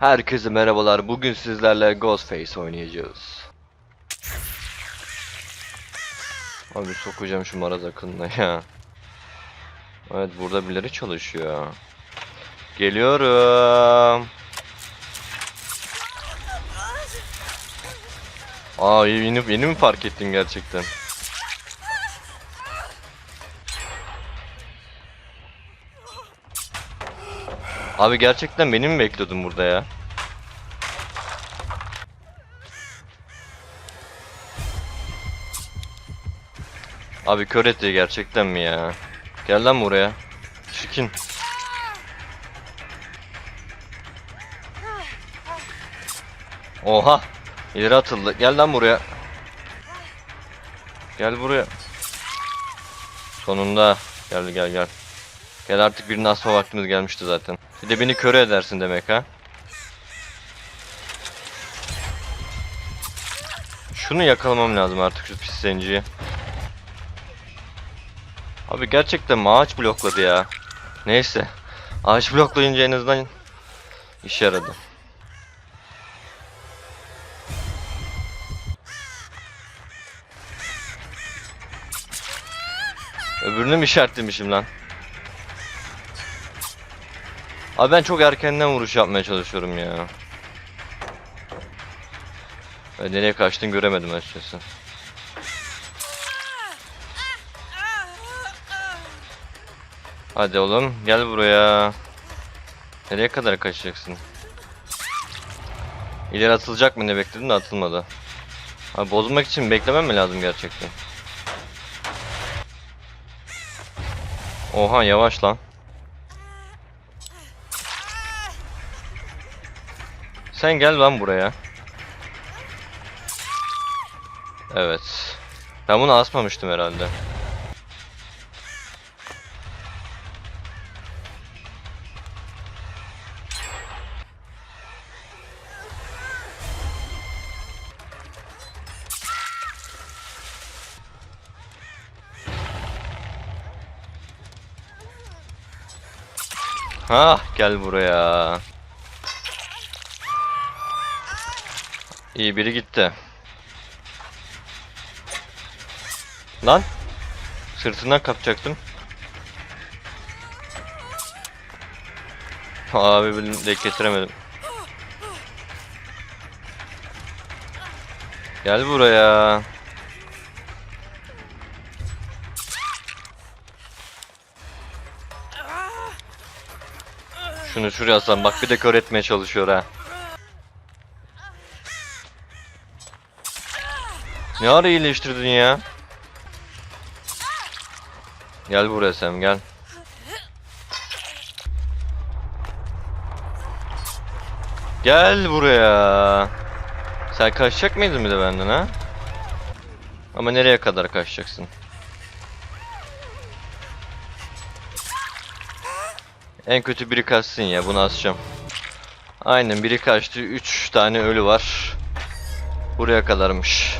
Herkese merhabalar. Bugün sizlerle Ghostface oynayacağız. Abi sokacağım şu maraz akınına ya. Evet burada birileri çalışıyor. Geliyorum. Aa yeni, yeni mi fark ettin gerçekten? Abi gerçekten beni mi bekliyordun burada ya? Abi kör etti gerçekten mi ya? Gel lan buraya. Çirkin. Oha. İleri atıldı. Gel lan buraya. Gel buraya. Sonunda. Gel gel gel. Gel artık birini asma vaktimiz gelmişti zaten. Bir de beni köre edersin demek ha. Şunu yakalamam lazım artık şu pis zenciyi. Abi gerçekten ağaç blokladı ya. Neyse. Ağaç bloklayınca en azından işe yaradı. Öbürünü mü işaretlemişim lan? Abi ben çok erkenden vuruş yapmaya çalışıyorum ya. Ve nereye kaçtın göremedim açıkçası. Hadi oğlum gel buraya. Nereye kadar kaçacaksın? İleri atılacak mı ne bekledin de atılmadı. Abi bozmak için beklemem mi lazım gerçekten? Oha yavaş lan. Sen gel lan buraya. Evet. Ben bunu asmamıştım herhalde. Ha gel buraya. İyi biri gitti. Lan. Sırtından kapacaktım. Abi benim denk getiremedim. Gel buraya. Şunu şuraya aslan bak bir de kör etmeye çalışıyor ha. Ne ara iyileştirdin ya? Gel buraya Sam gel. Gel buraya. Sen kaçacak mıydın bir de benden ha? Ama nereye kadar kaçacaksın? En kötü biri kaçsın ya bunu asacağım. Aynen biri kaçtı 3 tane ölü var. Buraya kadarmış.